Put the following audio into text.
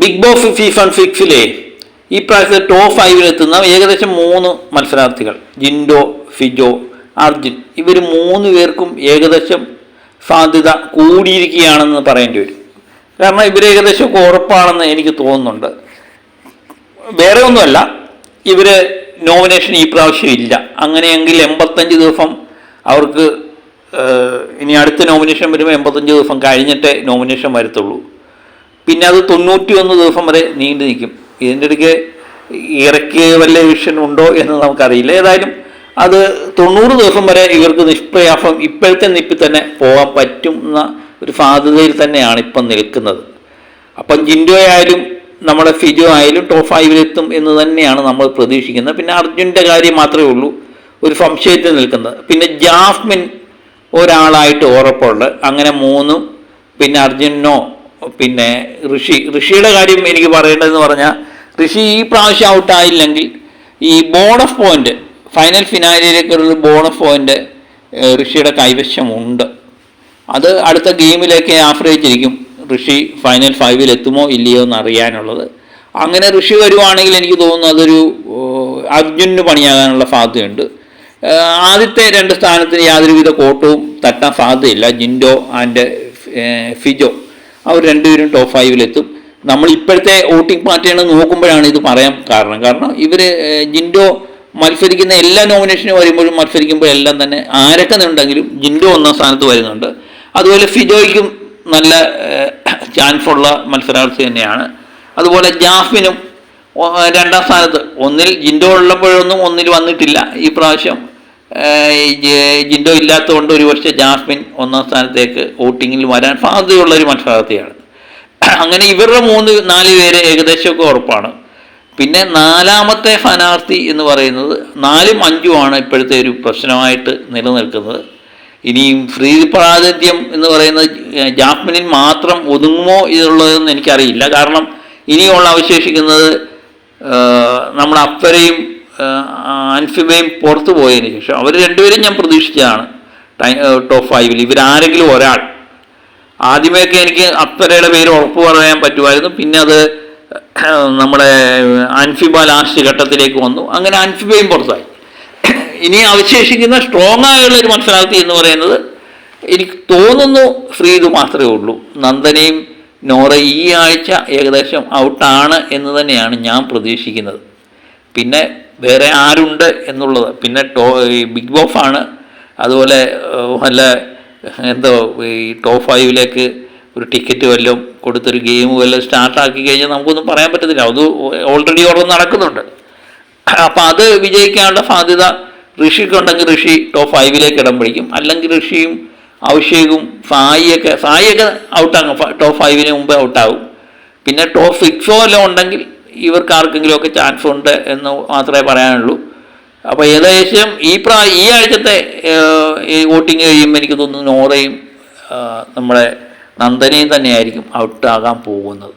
Big boss ഫിഫൺ ഫിക്സിലെ ഈ പ്രാവശ്യത്തെ top ഫൈവിലെത്തുന്ന ഏകദേശം മൂന്ന് മത്സരാർത്ഥികൾ. ജിൻഡോ ഫിജോ അർജുൻ. ഇവർ മൂന്ന് പേർക്കും ഏകദേശം സാധ്യത കൂടിയിരിക്കുകയാണെന്ന് പറയേണ്ടി വരും. കാരണം ഇവർ ഏകദേശം ഉറപ്പാണെന്ന് എനിക്ക് തോന്നുന്നുണ്ട്. വേറെ ഒന്നുമല്ല ഇവർ നോമിനേഷൻ ഈ പ്രാവശ്യം ഇല്ല. അങ്ങനെയെങ്കിൽ എൺപത്തഞ്ച് ദിവസം അവർക്ക് ഇനി അടുത്ത നോമിനേഷൻ വരുമ്പോൾ എൺപത്തഞ്ച് ദിവസം കഴിഞ്ഞിട്ടേ നോമിനേഷൻ വരത്തുള്ളൂ. പിന്നെ അത് തൊണ്ണൂറ്റി ഒന്ന് ദിവസം വരെ നീണ്ടു നിൽക്കും. ഇതിന്റെ ഇടയ്ക്ക് ഇറക്കിയ വല്ല വിഷൻ ഉണ്ടോ എന്ന് നമുക്കറിയില്ല. ഏതായാലും അത് തൊണ്ണൂറ് ദിവസം വരെ ഇവർക്ക് നിഷ്പ്രയാസം ഇപ്പോഴത്തെ നിപ്പിൽ തന്നെ പോകാൻ പറ്റുന്ന ഒരു സാധ്യതയിൽ തന്നെയാണ് ഇപ്പം നിൽക്കുന്നത്. അപ്പം ജിൻഡോ ആയാലും നമ്മുടെ ഫിജോ ആയാലും ടോപ്പ് ഫൈവിലെത്തും എന്ന് തന്നെയാണ് നമ്മൾ പ്രതീക്ഷിക്കുന്നത്. പിന്നെ അർജുന്റെ കാര്യം മാത്രമേ ഉള്ളൂ ഒരു സംശയത്തിൽ നിൽക്കുന്നത്. പിന്നെ ജാസ്മിൻ ഒരാളായിട്ട് ഉറപ്പുണ്ട്. അങ്ങനെ മൂന്നും പിന്നെ അർജുനോ പിന്നെ ഋഷി ഋഷിയുടെ കാര്യം എനിക്ക് പറയേണ്ടതെന്ന് പറഞ്ഞാൽ ഋഷി ഈ പ്രാവശ്യം ഔട്ടായില്ലെങ്കിൽ ഈ ബോണസ് പോയിന്റ് ഫൈനൽ ഫിനാലിയിലേക്കുള്ള ബോണസ് പോയിന്റ് ഋഷിയുടെ കൈവശമുണ്ട്. അത് അടുത്ത ഗെയിമിലേക്ക് ആശ്രയിച്ചിരിക്കും. ഋഷി ഫൈനൽ ഫൈവിൽ എത്തുമോ ഇല്ലയോ എന്ന് അറിയാനുള്ളത് അങ്ങനെ ഋഷി വരുവാണെങ്കിൽ എനിക്ക് തോന്നുന്നു അതൊരു അർജുനന് പണിയാകാനുള്ള സാധ്യതയുണ്ട്. ആദ്യത്തെ രണ്ട് സ്ഥാനത്തിന് യാതൊരുവിധ കോട്ടവും തട്ടാൻ സാധ്യതയില്ല. ജിൻഡോ ആൻഡ് ഫിജോ. അവർ രണ്ടുപേരും ടോപ്പ് ഫൈവിലെത്തും നമ്മൾ ഇപ്പോഴത്തെ വോട്ടിംഗ് പാറ്റേൺ നോക്കുമ്പോഴാണ് ഇത് പറയാൻ കാരണം. കാരണം ഇവർ ജിൻഡോ മത്സരിക്കുന്ന എല്ലാ നോമിനേഷനും വരുമ്പോഴും മത്സരിക്കുമ്പോൾ എല്ലാം തന്നെ ആരൊക്കെ ഉണ്ടെങ്കിലും ജിൻഡോ ഒന്നാം സ്ഥാനത്ത് വരുന്നുണ്ട്. അതുപോലെ ഫിജോയ്ക്കും നല്ല ചാൻസ് ഉള്ള മത്സരാർത്ഥി തന്നെയാണ്. അതുപോലെ ജാഫിനും രണ്ടാം സ്ഥാനത്ത്. ഒന്നിൽ ജിൻഡോ ഉള്ളപ്പോഴൊന്നും ഒന്നിൽ വന്നിട്ടില്ല. ഈ പ്രാവശ്യം ജിൻഡോ ഇല്ലാത്തതുകൊണ്ട് ഒരു പക്ഷേ ജാസ്മിൻ ഒന്നാം സ്ഥാനത്തേക്ക് വോട്ടിങ്ങിൽ വരാൻ സാധ്യതയുള്ള ഒരു മത്സരാർത്ഥിയാണ്. അങ്ങനെ ഇവരുടെ മൂന്ന് നാല് പേര് ഏകദേശമൊക്കെ ഉറപ്പാണ്. പിന്നെ നാലാമത്തെ സ്ഥാനാർത്ഥി എന്ന് പറയുന്നത് നാലും അഞ്ചുമാണ് ഇപ്പോഴത്തെ ഒരു പ്രശ്നമായിട്ട് നിലനിൽക്കുന്നത്. ഇനിയും ഫ്രീ പ്രാതിനിധ്യം എന്ന് പറയുന്നത് ജാസ്മിനിൽ മാത്രം ഒതുങ്ങുമോ ഇതുള്ളതെന്ന് എനിക്കറിയില്ല. കാരണം ഇനിയുള്ള അവശേഷിക്കുന്നത് നമ്മുടെ അപ്സരയും ആഹ്, അൻഫിബയും പുറത്തു പോയതിന് ശേഷം അവർ രണ്ടുപേരും ഞാൻ പ്രതീക്ഷിച്ചതാണ്. ടോപ്പ് ഫൈവിൽ ഇവരാരെങ്കിലും ഒരാൾ. ആദ്യമേയൊക്കെ എനിക്ക് അപ്സരയുടെ പേര് ഉറപ്പ് പറയാൻ പറ്റുമായിരുന്നു. പിന്നെ അത് നമ്മുടെ അൻഫിബ ലാസ്റ്റ് ഘട്ടത്തിലേക്ക് വന്നു. അങ്ങനെ അൻഫിബയും പുറത്തായി. ഇനി അവശേഷിക്കുന്ന സ്ട്രോങ് ആയുള്ള ഒരു മത്സരാർത്ഥി എന്ന് പറയുന്നത് എനിക്ക് തോന്നുന്നു ശ്രീതു മാത്രമേ ഉള്ളൂ. നന്ദനയും നോറ ഈ ആഴ്ച ഏകദേശം ഔട്ടാണ് എന്ന് തന്നെയാണ് ഞാൻ പ്രതീക്ഷിക്കുന്നത്. പിന്നെ വേറെ ആരുണ്ട് എന്നുള്ളത്. പിന്നെ ടോ ഈ ബിഗ് ബോഫ് ആണ് അതുപോലെ നല്ല എന്തോ ഈ ടോപ്പ് ഫൈവിലേക്ക് ഒരു ടിക്കറ്റ് വല്ലതും കൊടുത്തൊരു ഗെയിം വല്ലതും സ്റ്റാർട്ടാക്കി കഴിഞ്ഞാൽ നമുക്കൊന്നും പറയാൻ പറ്റത്തില്ല. അത് ഓൾറെഡി ഓർഡർ നടക്കുന്നുണ്ട്. അപ്പം അത് വിജയിക്കാനുള്ള സാധ്യത ഋഷിക്കുണ്ടെങ്കിൽ ഋഷി ടോപ്പ് ഫൈവിലേക്ക് ഇടം പിടിക്കും. അല്ലെങ്കിൽ ഋഷിയും അഭിഷേകും സായിയൊക്കെ സായിയൊക്കെ ഔട്ടാകും. ടോപ്പ് ഫൈവിന് മുമ്പ് ഔട്ടാകും. പിന്നെ ടോപ്പ് സിക്സോ എല്ലാം ഉണ്ടെങ്കിൽ ഇവർക്ക് ആർക്കെങ്കിലുമൊക്കെ ചാൻസ് ഉണ്ട് എന്ന് മാത്രമേ പറയാനുള്ളൂ. അപ്പോൾ ഏകദേശം ഈ പ്രാ ഈ ആഴ്ചത്തെ വോട്ടിംഗ് കഴിയുമ്പോൾ എനിക്ക് തോന്നുന്നു നോറയും നമ്മുടെ നന്ദനയും തന്നെയായിരിക്കും ഔട്ടാകാൻ പോകുന്നത്.